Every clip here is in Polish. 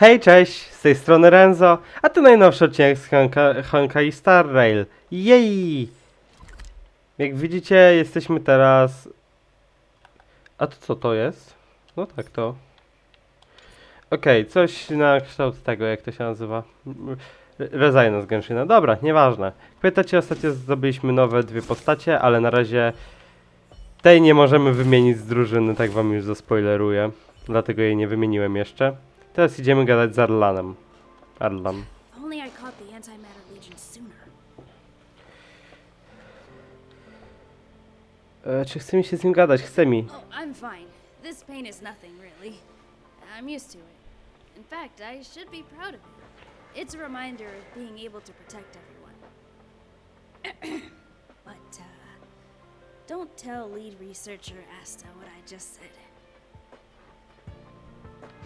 Hej, cześć, z tej strony Renzo, a to najnowszy odcinek z Honka, Honka Star Rail. Jej! Jak widzicie, jesteśmy teraz... A to co to jest? No tak, to. Okej, coś na kształt tego, jak to się nazywa. Rezajna z Genshina. Dobra, nieważne. Pamiętacie, ostatnio zdobyliśmy nowe dwie postacie, ale na razie tej nie możemy wymienić z drużyny, tak wam już zaspoileruję. Dlatego jej nie wymieniłem jeszcze. Teraz idziemy gadać z Arlanem. Arlan. If only I caught the antimatter legion sooner. E, czy chce mi się z nim gadać? Chce mi. Oh, I'm fine. This pain is nothing, really. I'm used to it. In fact, I should be proud of it. It's a reminder of being able to protect everyone. but, uh, don't tell lead researcher Asta what I just said.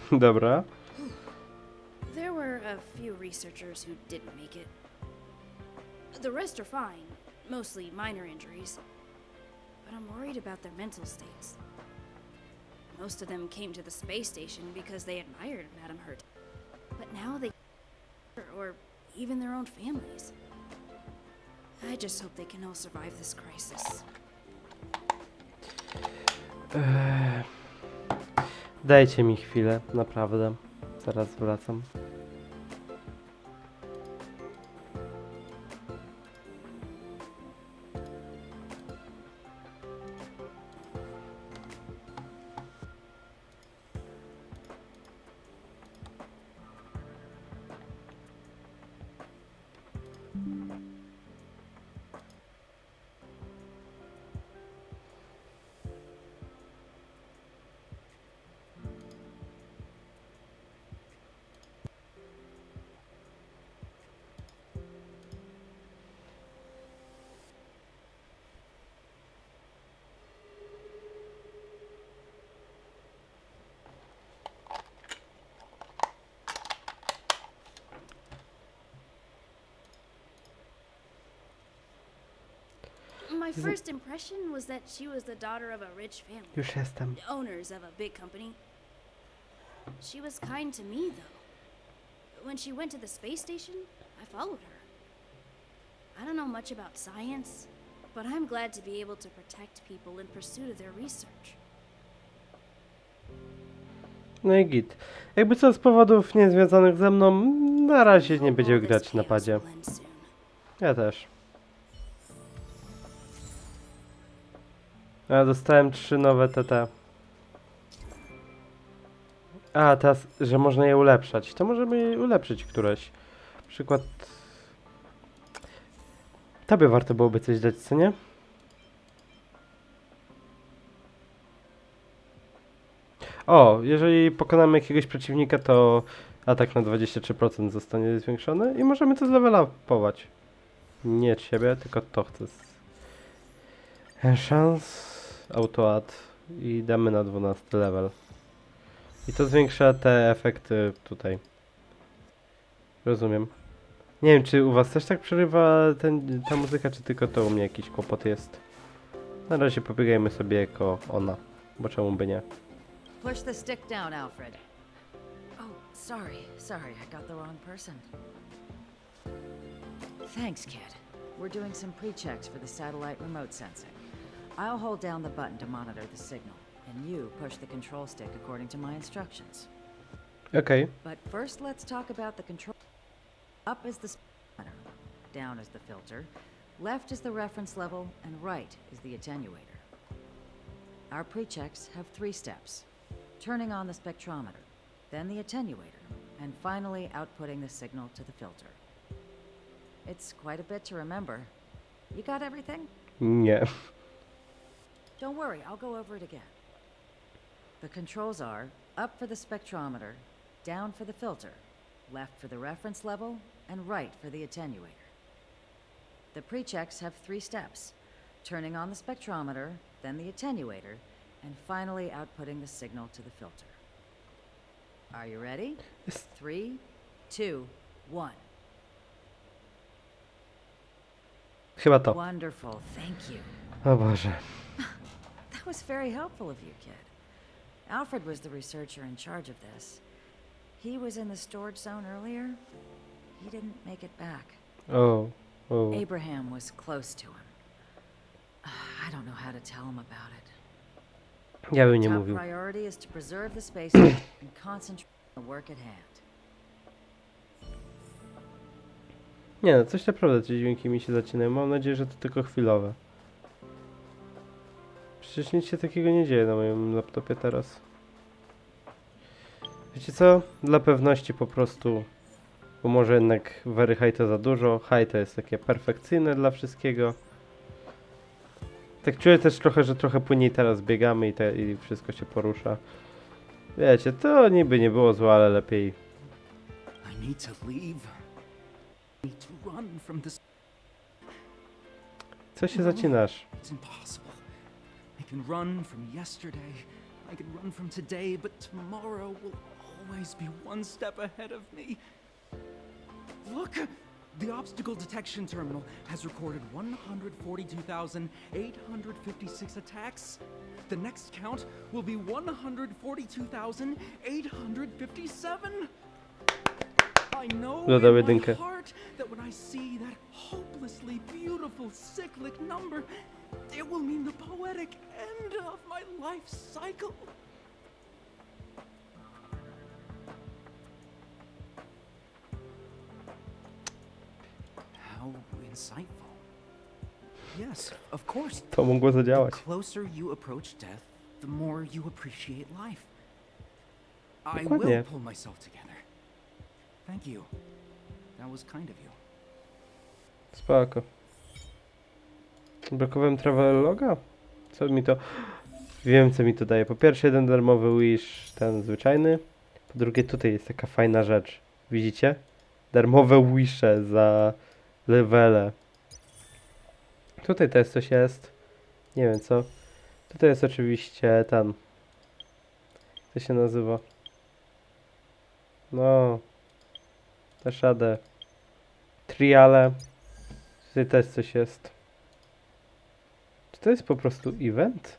Dobra. There were a few researchers who didn't make it. The rest are fine, mostly minor injuries. But I'm worried about their mental states. Most of them came to the space station because they admired Madame Hurt. But now they or even their own families. I just hope they can all survive this crisis. Eee, dajcie mi chwilę, naprawdę. Zaraz wracam. My first impression was that she was the daughter of a rich family. Już jestem. owners of a big company. She was kind to me, though. When she went to the space station, I followed her. I don't know much about science, but I'm glad to be able to protect people in pursuit of their research. No i git. Jakby co z powodów niezwiązanych ze mną, na razie nie będziemy grać na padzie. Ja też. Ja dostałem trzy nowe TT. A, teraz, że można je ulepszać. To możemy ulepszyć któreś. Przykład... Tobie warto byłoby coś dać, co nie? O, jeżeli pokonamy jakiegoś przeciwnika, to atak na 23% zostanie zwiększony i możemy to zlevelapować. Nie ciebie, tylko to chcę. Szans, autoad i damy na 12 level. I to zwiększa te efekty tutaj. Rozumiem. Nie wiem, czy u was też tak przerywa ten, ta muzyka, czy tylko to u mnie jakiś kłopot jest. Na razie pobiegajmy sobie jako ona, bo czemu by nie. Push the stick down, Alfred. Oh, sorry, sorry, I got the wrong person. Thanks, kid. We're doing some pre-checks for the satellite remote sensing. I'll hold down the button to monitor the signal, and you push the control stick according to my instructions. Okay. But first, let's talk about the control. Up is the speedometer, down is the filter, left is the reference level, and right is the attenuator. Our pre-checks have three steps. Turning on the spectrometer, then the attenuator, and finally outputting the signal to the filter. It's quite a bit to remember. You got everything? Mm, nie. Don't worry, I'll go over it again. The controls are up for the spectrometer, down for the filter, left for the reference level, and right for the attenuator. The pre-checks have three steps turning on the spectrometer, then the attenuator, and finally outputting the signal to the filter. Are you ready? Three, two, one. Chyba to. Wonderful, thank you. O Boże. That was very helpful of you, kid. Alfred was the researcher in charge of this. He was in the storage zone earlier. He didn't make it back. O, o. Abraham was close to him. I don't know how to tell him about it. Ja bym nie mówił. priority is to preserve the space and concentrate on the work at hand. Nie no, coś naprawdę te dźwięki mi się zacinają. Mam nadzieję, że to tylko chwilowe. Przecież nic się takiego nie dzieje na moim laptopie teraz. Wiecie co? Dla pewności po prostu, bo może jednak very high to za dużo. High to jest takie perfekcyjne dla wszystkiego. Tak czuję też trochę, że trochę płynniej teraz biegamy i, te, i wszystko się porusza. Wiecie, to niby nie było złe, ale lepiej. Co się zacinasz? It's impossible. I can run from yesterday. I can run from today, but tomorrow will always be one step ahead of me. Look! The obstacle detection terminal has recorded 142,856 attacks. The next count will be 142,857. I know in my heart that when I see beautiful cyclic number, it will mean the poetic end of my life cycle. How insightful. Yes, of course. To mogło zadziałać. The closer you approach death, the more you appreciate life. I will pull myself together. Thank you. That was kind of you. Spoko. Blokowałem Traveloga? Co mi to... Wiem, co mi to daje. Po pierwsze, jeden darmowy wish, ten zwyczajny. Po drugie, tutaj jest taka fajna rzecz. Widzicie? Darmowe wisze za levele. Tutaj też coś jest. Nie wiem co. Tutaj jest oczywiście ten. Co się nazywa? No. Też radę. Triale. Tutaj też coś jest. To jest po prostu event?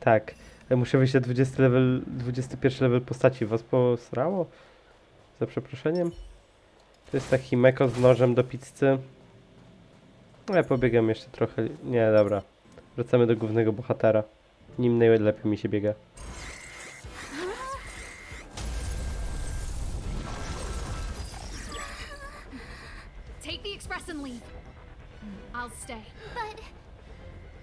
Tak. Ja muszę wyjść na 20 level, 21 level postaci. Was posrało? Za przeproszeniem. To jest taki meko z nożem do pizzy. No ja pobiegam jeszcze trochę. Nie, dobra. Wracamy do głównego bohatera. Nim najlepiej mi się biega. Take the express and leave. I'll stay. But.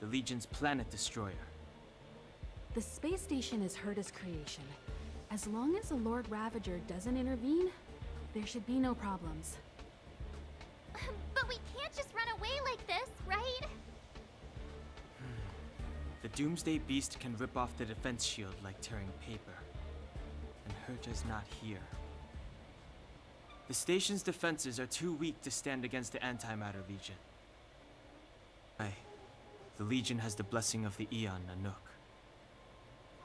the Legion's planet destroyer. The space station is Herda's creation. As long as the Lord Ravager doesn't intervene, there should be no problems. But we can't just run away like this, right? The Doomsday Beast can rip off the defense shield like tearing paper. And Herta's not here. The station's defenses are too weak to stand against the Antimatter Legion. Aye, the Legion has the blessing of the Eon Nanook.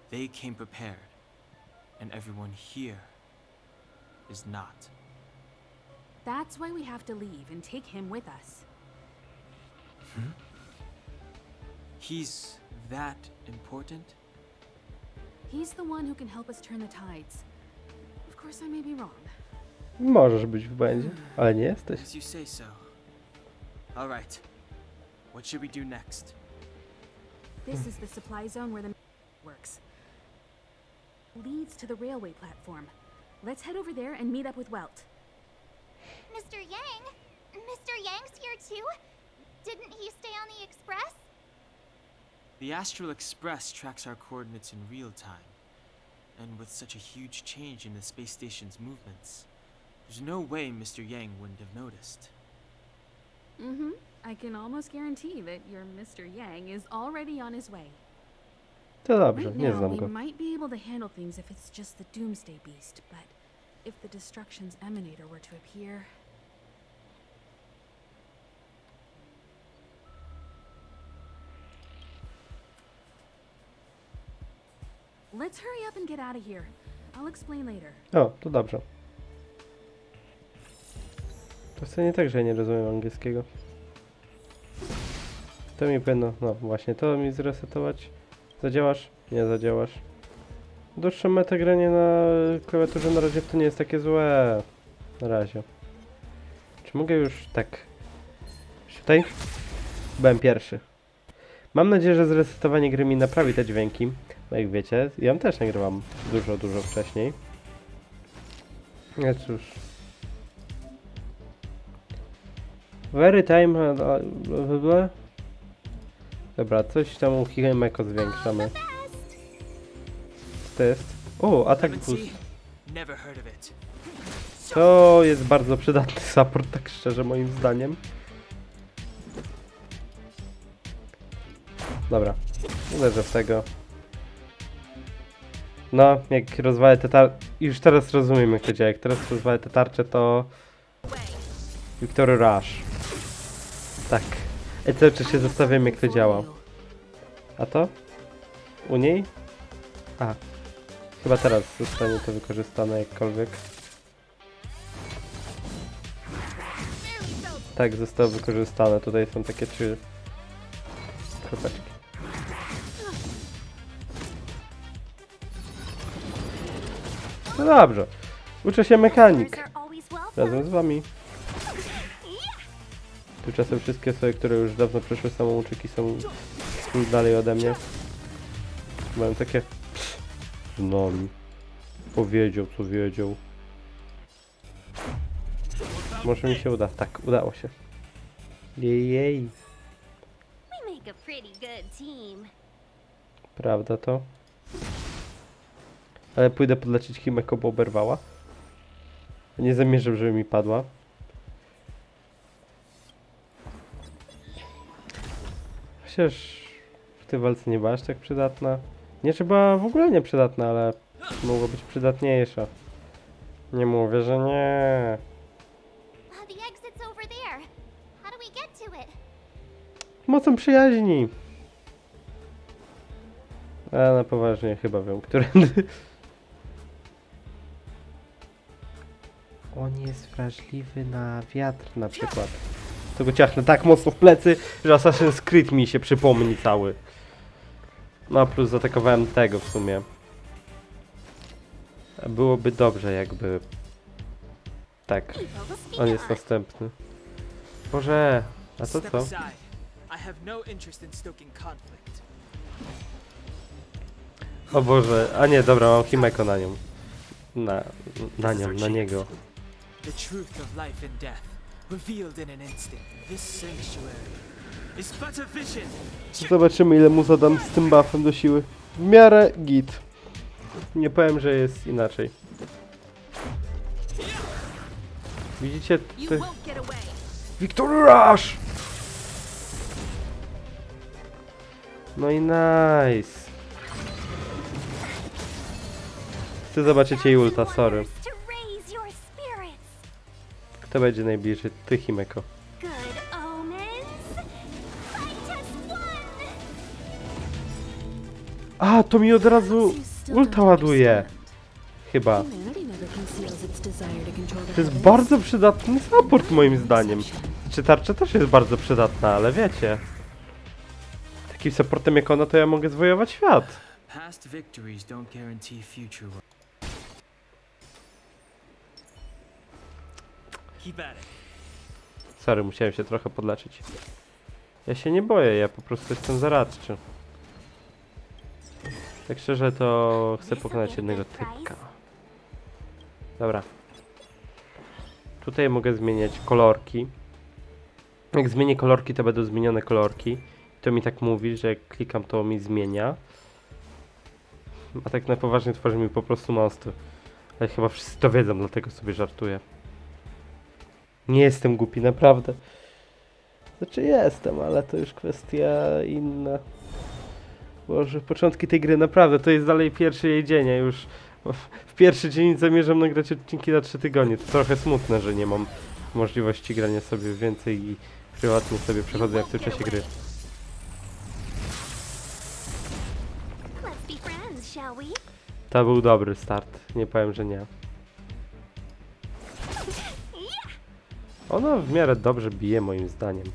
They came prepared, and everyone here is not. That's why we have to leave and take him with us. Hmm? He's that important? He's the one who can help us turn the tides. Of course, I may be wrong. Możesz być w błędzie, ale nie jesteś. As you say so. Alright. What should we do next? This is the supply zone where the works. Leads to the railway platform. Let's head over there and meet up with Welt. Mr. Yang? Mr. Yang's here too? Didn't he stay on the express? The Astral Express tracks our coordinates in real time. And with such a huge change in the space station's movements, there's no way Mr. Yang wouldn't have noticed. Mm-hmm. I can almost guarantee that your Mr. Yang is already on his way. To dobrze, right nie now, znam we go. might be able to handle things if it's just the Doomsday Beast, but If the destruction's emanator were to appear. Let's hurry up and get out of here. I'll explain later. O, to dobrze. To wcale nie tak, że ja nie rozumiem angielskiego. To mi powinno, no właśnie, to mi zresetować. Zadziałasz? Nie zadziałasz. Dłuższe metagranie na klawiaturze na razie to nie jest takie złe. Na razie. Czy mogę już tak... Tutaj? Byłem pierwszy. Mam nadzieję, że zresetowanie gry mi naprawi te dźwięki. No jak wiecie, ja też nagrywam dużo, dużo wcześniej. No cóż. Very time... bla. Dobra, coś tam u Himeko zwiększamy. Co to jest? O, atak boost. To jest bardzo przydatny support, tak szczerze moim zdaniem. Dobra, uderzę w tego. No, jak rozwalę te tar... Już teraz rozumiem jak to działa. Jak teraz rozwalę te tarcze, to... Victory Rush. Tak. I cały czas się zastanawiam jak to działa. A to? U niej? A. Chyba teraz zostanie to wykorzystane jakkolwiek. Tak, zostało wykorzystane. Tutaj są takie trzy kropeczki. No dobrze. Uczę się mechanik razem z wami. Tymczasem wszystkie osoby, które już dawno przeszły samouczyki są dalej ode mnie. Mają takie... No mi. Powiedział, co wiedział. Może mi się uda. Tak, udało się. Jej. Prawda to? Ale pójdę podlecieć Himeko, bo oberwała. Nie zamierzam, żeby mi padła. Chociaż w tej walce nie była aż tak przydatna. Nie, była w ogóle nie przydatna, ale mogła być przydatniejsza. Nie mówię, że nie. Mocą przyjaźni. A na poważnie chyba wiem, którędy. On jest wrażliwy na wiatr na przykład. To go ciachnę tak mocno w plecy, że Assassin's Creed mi się przypomni cały. No plus zaatakowałem tego w sumie. Byłoby dobrze jakby... Tak, on jest następny. Boże, a to co? O Boże, a nie, dobra, mam Himeko na nią. Na, na nią, na niego. The truth of life and death, revealed in an instant. This sanctuary is but a vision. Zobaczymy ile mu zadam z tym buffem do siły. W miarę git. Nie powiem, że jest inaczej. Widzicie? Away. Victory Rush! No i nice. Chcę zobaczyć jej ulta, sorry. Kto będzie najbliżej? Ty, Himeko. A, to mi od razu ulta ładuje. Chyba. To jest bardzo przydatny support moim zdaniem. Czy tarcza też jest bardzo przydatna, ale wiecie. Takim supportem jak ona to ja mogę zwojować świat. Past victories don't guarantee future. wo- Keep at it. Sorry, musiałem się trochę podleczyć. Ja się nie boję, ja po prostu jestem zaradczy. Tak szczerze to chcę pokonać jednego typka. Dobra. Tutaj mogę zmieniać kolorki. Jak zmienię kolorki, to będą zmienione kolorki. To mi tak mówi, że jak klikam, to mi zmienia. A tak na poważnie tworzy mi po prostu monster. Ale chyba wszyscy to wiedzą, dlatego sobie żartuję. Nie jestem głupi, naprawdę. Znaczy jestem, ale to już kwestia inna. Boże, początki tej gry naprawdę, to jest dalej pierwszy jej dzień, a już w- pierwszy dzień zamierzam nagrać odcinki na 3 tygodnie. To trochę smutne, że nie mam możliwości grania sobie więcej i prywatnie sobie przechodzę w tym czasie gry. To był dobry start, nie powiem, że nie. Ona w miarę dobrze bije moim zdaniem.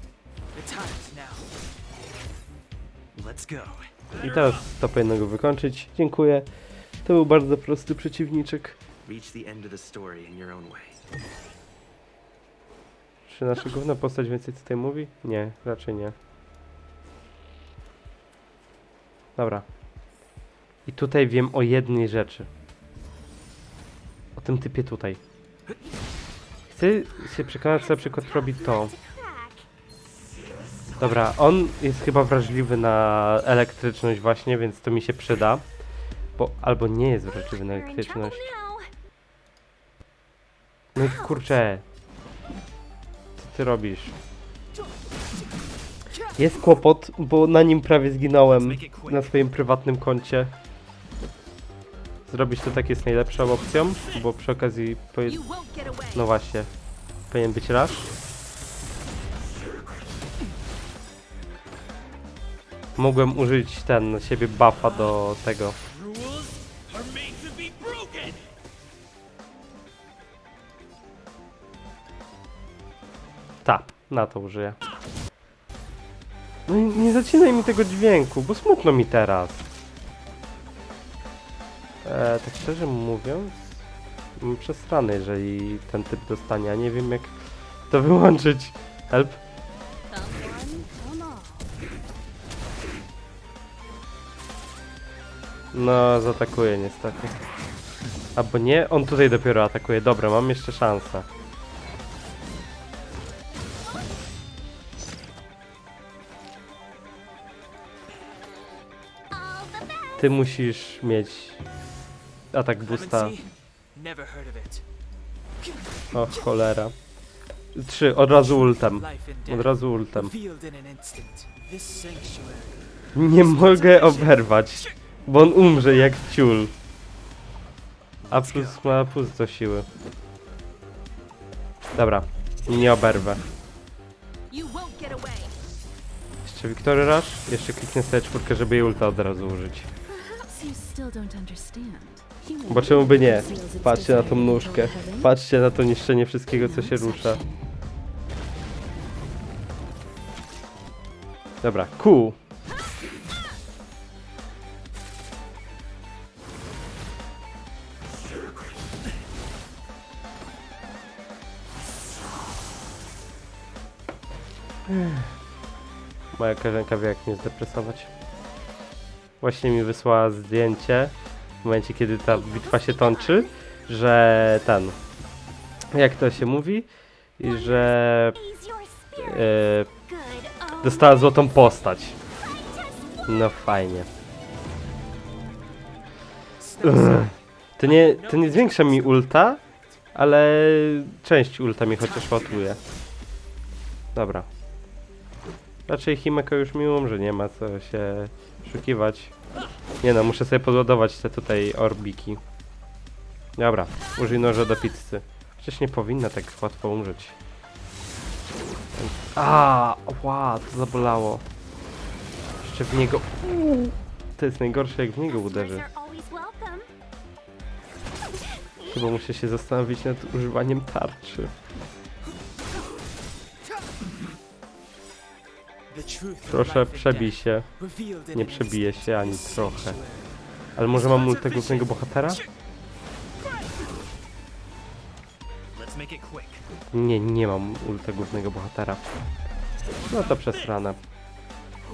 I teraz to powinno go wykończyć. Dziękuję. To był bardzo prosty przeciwniczek. Czy nasza główna postać więcej tutaj mówi? Nie, raczej nie. Dobra. I tutaj wiem o jednej rzeczy. O tym typie tutaj. Chcę się przekonać, co na przykład robi to. Dobra, on jest chyba wrażliwy na elektryczność właśnie, więc to mi się przyda. Bo albo nie jest wrażliwy na elektryczność. No i kurczę. Co ty robisz? Jest kłopot, bo na nim prawie zginąłem na swoim prywatnym koncie. Zrobić to tak jest najlepszą opcją, bo przy okazji away. No właśnie. Powinien być rush. Mogłem użyć ten na siebie buffa do tego. Ta, na to użyję. No i nie zacinaj mi tego dźwięku, bo smutno mi teraz. E, tak szczerze mówiąc, mam przesrane, jeżeli ten typ dostanie, a nie wiem jak to wyłączyć. Help. No, zaatakuje niestety. Albo nie, on tutaj dopiero atakuje. Dobra, mam jeszcze szansę. Ty musisz mieć atak boosta. It. O, cholera. Trzy, od razu ultem. Od razu ultem. Nie mogę oberwać, bo on umrze jak ciul. A plus ma plus do siły. Dobra, nie oberwę. Jeszcze Victory Rush, jeszcze kliknę sobie czwórkę, żeby jej ulta od razu użyć. Perhaps you still don't understand. Bo czemu by nie? Patrzcie na tą nóżkę. Patrzcie na to niszczenie wszystkiego, co się rusza. Dobra, cool. Moja koleżanka wie jak mnie zdepresować. Właśnie mi wysłała zdjęcie w momencie, kiedy ta bitwa się toczy, że ten, jak to się mówi, i że e, dostała złotą postać. No fajnie. To nie, to nie zwiększa mi ulta, ale część ulta mi chociaż ładuje. Dobra. Raczej Himeko już mi umrze, nie ma co się szukiwać. Nie no, muszę sobie podładować te tutaj orbiki. Dobra, użyj noża do pizzy. Przecież nie powinna tak łatwo umrzeć. A, ła, to zabolało. Jeszcze w niego... To jest najgorsze, jak w niego uderzy. Chyba muszę się zastanowić nad używaniem tarczy. Proszę, przebij się. Nie przebije się ani trochę. Ale może mam ultę głównego bohatera? Nie, nie mam ulta głównego bohatera. No to przesrane.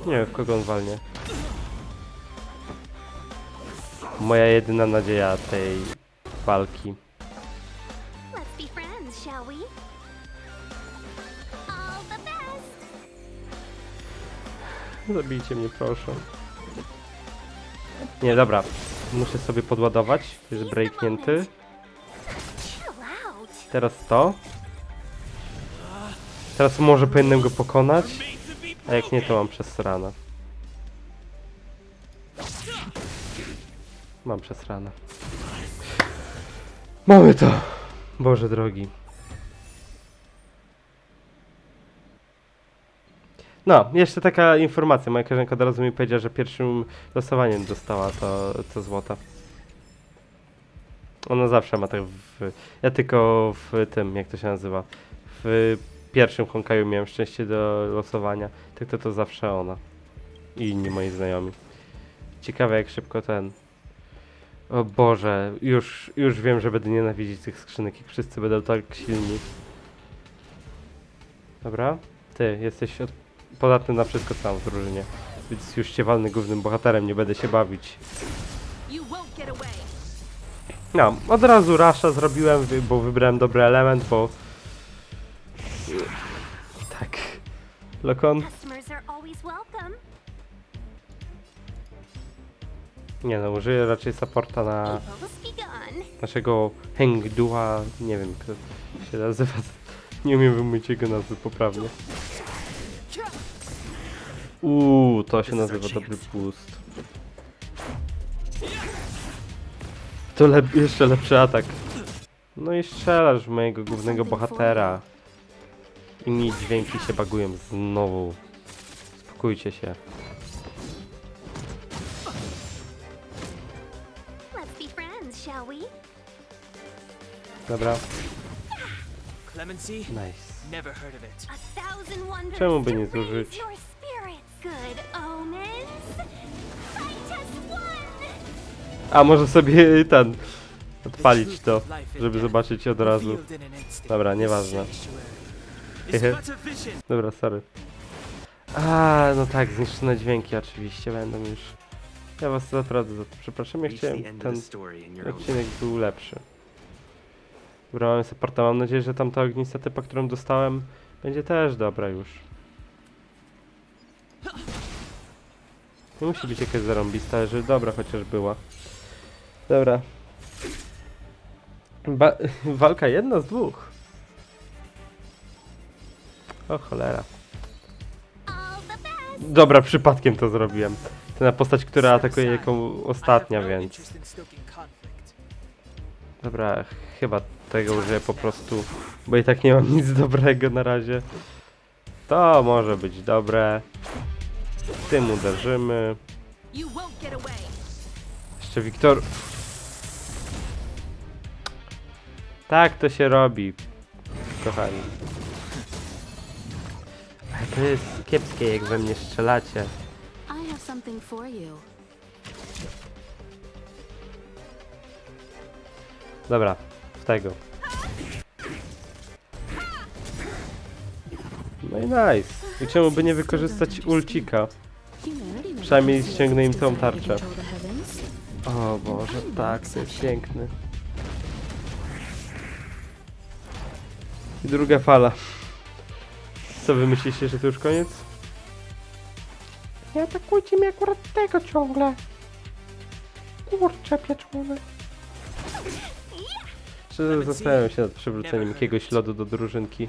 Nie wiem, w kogo on walnie. Moja jedyna nadzieja tej walki. Zabijcie mnie, proszę. Nie, dobra. Muszę sobie podładować. Jest breaknięty. Teraz to. Teraz może powinienem go pokonać. A jak nie, to mam przesrane. Mam przesrane. Mamy to! Boże drogi. No, jeszcze taka informacja. Moja koleżanka od razu mi powiedziała, że pierwszym losowaniem dostała to, to złoto. Ona zawsze ma tak w... Ja tylko w tym, jak to się nazywa, w pierwszym Honkaju miałem szczęście do losowania. Tak to to zawsze ona. I inni moi znajomi. Ciekawe jak szybko ten... O Boże, już, już wiem, że będę nienawidzić tych skrzynek i wszyscy będą tak silni. Dobra, ty jesteś od... podatny na wszystko sam w drużynie. Więc już cię walny głównym bohaterem, nie będę się bawić. No, od razu Rasha zrobiłem, bo wybrałem dobry element, bo... Tak. Lokon? Nie no, użyję raczej supporta na naszego Hengdua, nie wiem jak to się nazywa. Nie umiem wymówić jego nazwy poprawnie. Uuu, to się nazywa dobry boost. To lep jeszcze lepszy atak. No i strzelasz w mojego głównego bohatera. I mi dźwięki się bagują znowu. Spokójcie się. Dobra, nice. Czemu by nie zużyć? Your spirits. Good omens. Fight as one. A może sobie ten odpalić to, żeby zobaczyć od razu. Dobra, nieważne. Hehe. Dobra, sorry. A, no tak, zniszczone dźwięki oczywiście będą już. Ja was naprawdę za to przepraszam, ja chciałem ten odcinek był lepszy. Brałem supporta, mam nadzieję, że tamta ognista typa, którą dostałem, będzie też dobra już. Nie musi być jakaś zarąbista, że dobra chociaż była. Dobra. Ba walka jedna z dwóch. O cholera. Dobra, przypadkiem to zrobiłem. To na postać, która atakuje aside. ostatnia, więc... Dobra, chyba tego użyję po prostu, bo i tak nie mam nic dobrego na razie. To może być dobre. Tym uderzymy. Jeszcze Wiktor. Tak to się robi, kochani. Ale to jest kiepskie, jak we mnie strzelacie. Dobra, w tego. No i nice. I czemu by nie wykorzystać ulcika? Przynajmniej ściągnę im tą tarczę. O Boże, tak, to jest piękny. I druga fala. Co wy myślicie, że to już koniec? Nie atakujcie mnie akurat tego ciągle. Kurczę pieczone. Szczerze zastanawiam się nad przywróceniem jakiegoś lodu do drużynki.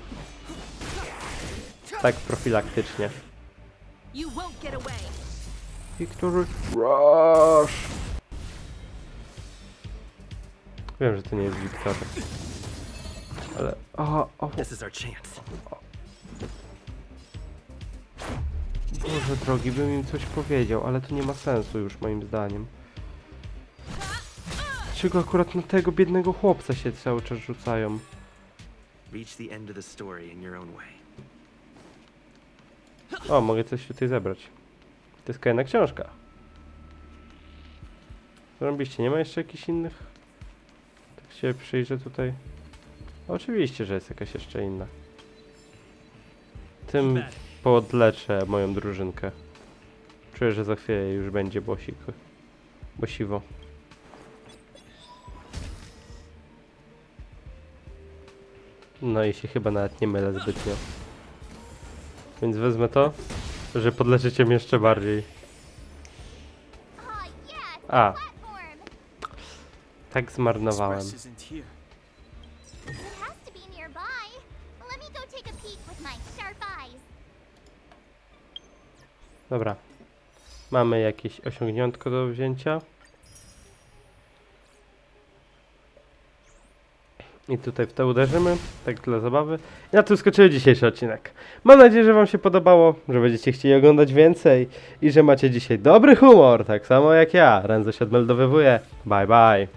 Tak profilaktycznie. Wiktor Rush. Wiem, że to nie jest Wiktor. Ale... O, o, This is our chance. Boże drogi, bym im coś powiedział, ale to nie ma sensu już moim zdaniem. Dlaczego akurat na tego biednego chłopca się cały czas rzucają? Reach the end of the story in your own way. O, mogę coś tutaj zebrać. To jest kolejna książka. Zrobiliście, nie ma jeszcze jakichś innych? Tak się przyjrzę tutaj. Oczywiście, że jest jakaś jeszcze inna. Tym podleczę moją drużynkę. Czuję, że za chwilę już będzie bosik. Bosiwo. No i się chyba nawet nie mylę zbytnio. Więc wezmę to, że podleczycie mnie jeszcze bardziej. A, tak zmarnowałem. Dobra. Mamy jakieś osiągniętko do wzięcia. I tutaj w to uderzymy, tak dla zabawy. I na tym skończymy dzisiejszy odcinek. Mam nadzieję, że Wam się podobało, że będziecie chcieli oglądać więcej i że macie dzisiaj dobry humor, tak samo jak ja. Renzo się odmeldowywuje. Bye bye.